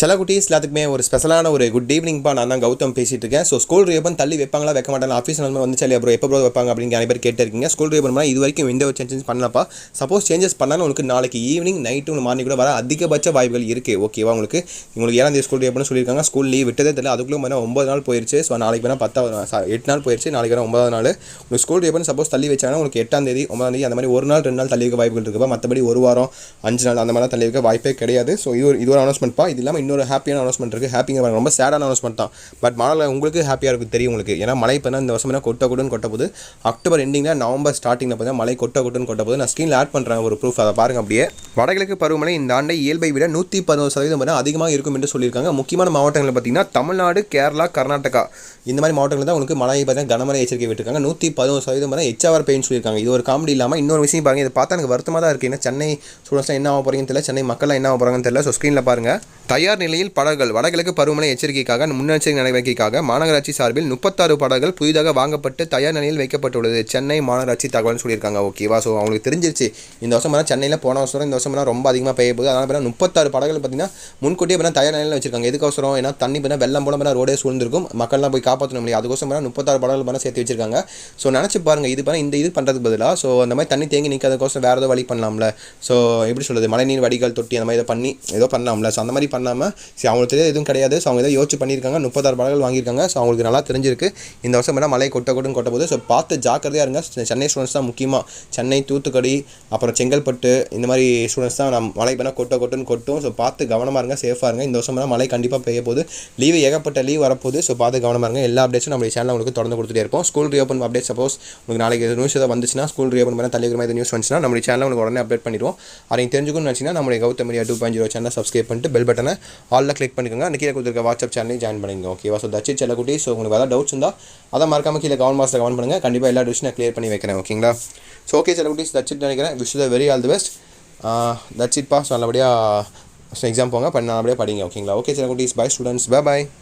சில குட்டீஸ் எல்லாத்துக்குமே ஒரு ஸ்பெஷலான ஒரு குட் ஈவினிங்ப்பா நான் தான் கௌதம் பேசிட்டு இருக்கேன் ஸோ ஸ்கூல் ரீபன் தள்ளி வைப்பாங்களா வைக்க மாட்டாங்க ஆஃபீஸ் நம்ம வந்து சரி ப்ரோ எப்போ ப்ரோ வைப்பாங்க அப்படின்னு நிறைய பேர் கேட்டிருக்கீங்க. ஸ்கூல் ரீஓப்பன் இது வரைக்கும் எந்த ஒரு சேஞ்சஸ் பண்ணலப்பா. சப்போஸ் சேஞ்சஸ் பண்ணாலும் உங்களுக்கு நாளைக்கு ஈவினிங் நைட்டு மார்னிங் கூட வர அதிகபட்ச வாய்ப்புகள் இருக்குது ஓகேவா உங்களுக்கு? உங்களுக்கு ஏழாம் தேதி ஸ்கூல் ரீபன் சொல்லியிருக்காங்க. ஸ்கூல் லீவ் விட்டதே தெரியல. அதுக்குள்ளே வேணால் ஒம்பது நாள் போயிருச்சு. ஸோ நாளைக்கு வேணால் பத்தாவது எட்டு நாள் போயிருச்சு. நாளைக்கு வேணால் ஒன்பதாவது நாள். உங்களுக்கு ஸ்கூல் ரீபன் சப்போஸ் தள்ளி வச்சாங்கன்னா உங்களுக்கு எட்டாம் தேதி ஒன்பதாம் தேதி அந்த மாதிரி ஒரு நாள் ரெண்டு நாள் தள்ளி வைக்க வாய்ப்புகள் இருக்குப்பா. மற்றபடி ஒரு வாரம் அஞ்சு நாள் அந்த மாதிரிலாம் தள்ளி வைக்க வாய்ப்பே கிடையாது. ஸோ இது ஒரு இது ஒரு அனௌன்ஸ்மெண்ட்ப்பா இது இல்லாமல் இன்னொரு ஹாப்பியான அனௌன்ஸ்மெண்ட் இருக்குது ஹாப்பிங்க ரொம்ப சேடான அனௌன்ஸ்மெண்ட் தான். பட் மழை உங்களுக்கு ஹாப்பியாக இருக்கும் தெரியும் உங்களுக்கு. ஏன்னா மழை இப்போ இந்த வருஷம் கொட்ட கொட்டுன்னு கொட்ட போது அக்டோபர் எண்டிங்கில் நவம்பர் ஸ்டார்டிங்கில் பார்த்தீங்கன்னா மழை கொட்ட கொட்டுன்னு கொட்ட நான் ஸ்க்ரீனில் ஆட் பண்ணுறேன் ஒரு ப்ரூஃப் அதை பாருங்க அப்படியே. வடகிழக்கு பருவமழை இந்த ஆண்டை இயல்பை விட நூற்றி பதினோரு சதவீதம் வரை அதிகமாக இருக்கும் என்று சொல்லியிருக்காங்க. முக்கியமான மாவட்டங்கள் பார்த்தீங்கன்னா தமிழ்நாடு கேரளா கர்நாடகா. இந்த மாதிரி மாவட்டங்கள் தான் உங்களுக்கு மழை பார்த்தீங்கன்னா கனமழை எச்சரிக்கை விட்டுருக்காங்க. நூற்றி பதினோரு சதவீதம் வரை எச்ஆர் பெயின் சொல்லியிருக்காங்க. இது ஒரு காமெடி இல்லாமல் இன்னொரு விஷயம் பாருங்க. இதை பார்த்தா எனக்கு வருத்தமாக தான் இருக்குது ஏன்னா சென்னை ஸ்டூடெண்ட்ஸ்லாம் என்ன ஆக போகிறீங்கன்னு தெரியல. சென்னை மக்கள்லாம் என்ன ஆக போகிறாங்கன்னு தெரியல. ஸோ ஸ்க்ரீனில் பாருங்கள் தயார் நிலையில் படகுகள் வடகிழக்கு பருவமழை எச்சரிக்கைக்காக முன்னெச்சரிக்கை நடவடிக்கைக்காக மாநகராட்சி சார்பில் முப்பத்தாறு படகுகள் புதிதாக வாங்கப்பட்டு தயார் நிலையில் வைக்கப்பட்டுள்ளது. சென்னை மாநகராட்சி தகவல்னு சொல்லியிருக்காங்க. ஓகேவா ஸோ அவங்களுக்கு தெரிஞ்சிருச்சு. இந்த வருஷம் சென்னையில் போன வருஷம் இந்த வருஷம் ரொம்ப அதிகமாக பெய்ய போகுது. அதனால் முப்பத்தாறு படகுகள் பார்த்தீங்கன்னா முன்கூட்டியே பார்த்தா தயார் நிலையில் வச்சிருக்காங்க. எதுக்கு அவசரம்? ஏன்னா தண்ணி பார்த்தா வெள்ளம் போல பண்ணால் ரோடே சூழ்ந்திருக்கும். மக்கள்லாம் போய் காப்பாற்றணும் இல்லையா? அதுக்கோசம் முப்பத்தாறு படகுகள் பண்ண சேர்த்து வச்சிருக்காங்க. ஸோ நினச்சி பாருங்கள் இது பண்ண இந்த இது பண்ணுறதுக்கு பதிலாக ஸோ அந்த மாதிரி தண்ணி தேங்கி நிற்காதக்கோசம் வேறு ஏதோ வழி பண்ணலாம்ல. ஸோ எப்படி சொல்கிறது மழைநீர் வடிகால் தொட்டி அந்த மாதிரி இதை பண்ணி ஏதோ பண்ணலாம்ல. ஸோ அந்த மாதிரி பண்ணாமல் சரி அவங்களுக்கு தெரியாது எதுவும் கிடையாது. ஸோ அவங்க ஏதோ யோசிச்சு பண்ணியிருக்காங்க. முப்பத்தாறு படங்கள் வாங்கியிருக்காங்க. ஸோ அவங்களுக்கு நல்லா தெரிஞ்சிருக்கு. இந்த வருஷம் வேணால் மழை கொட்ட கொட்டுன்னு கொட்ட போது ஸோ பார்த்து ஜாக்கிரதையாக இருங்க. சென்னை ஸ்டூடெண்ட்ஸ் தான் முக்கியமாக சென்னை தூத்துக்குடி அப்புறம் செங்கல்பட்டு இந்த மாதிரி ஸ்டூடெண்ட்ஸ் தான் நம்ம மழை பண்ணால் கொட்ட கொட்டுன்னு கொட்டும். ஸோ பார்த்து கவனமாக இருங்க. சேஃபாக இருங்க. இந்த வருஷம் மேலே மழை கண்டிப்பாக பெய்ய போது லீவு ஏகப்பட்ட லீவ் வரப்போகுது. ஸோ பார்த்து கவனமாக இருங்க. எல்லா அப்டேட்ஸும் நம்ம சேனல் உங்களுக்கு தொடர்ந்து கொடுத்துட்டே இருப்போம். ஸ்கூல் ரீஓப்பன் அப்டேட் சப்போஸ் உங்களுக்கு நாளைக்கு நியூஸ் ஏதாவது வந்துச்சுன்னா ஸ்கூல் ரீஓப்பன் பண்ண தள்ளி மாதிரி நியூஸ் வந்துச்சுன்னா நம்ம சேனல் உங்களுக்கு உடனே அப்டேட் பண்ணிடுவோம். அதையும் தெரிஞ்சுக்கணும்னு நினச்சிங்கன்னா நம்மளுடைய Gautam media two point zero channel subscribe பண்ணிட்டு பெல் பட்டனை ஆலில் கிளிக் பண்ணிக்கோங்க. அந்த கீழே கொடுத்துருக்க வாட்ஸ்அப் சேனலையும் ஜாயின் பண்ணிக்கோங்க. ஓகேவா ஸோ தச்சு செல்ல குட்டி ஸோ உங்களுக்கு ஏதாவது டவுட்ஸ் இருந்தால் அதை மறக்காம கீழே கவன் மாஸ்டர் கவன் பண்ணுங்கள் கண்டிப்பாக எல்லா டிவிஷனும் கிளியர் பண்ணி வைக்கிறேன். ஓகேங்களா ஸோ ஓகே செல்ல குட்டிஸ் தச்சு நினைக்கிறேன். Wish the very all the best that's it so நல்லபடியாக எக்ஸாம் போங்க. பண்ண நல்லபடியாக படிங்க. ஓகேங்களா ஓகே செல்ல குட்டிஸ் பை ஸ்டூடெண்ட்ஸ் பை பாய்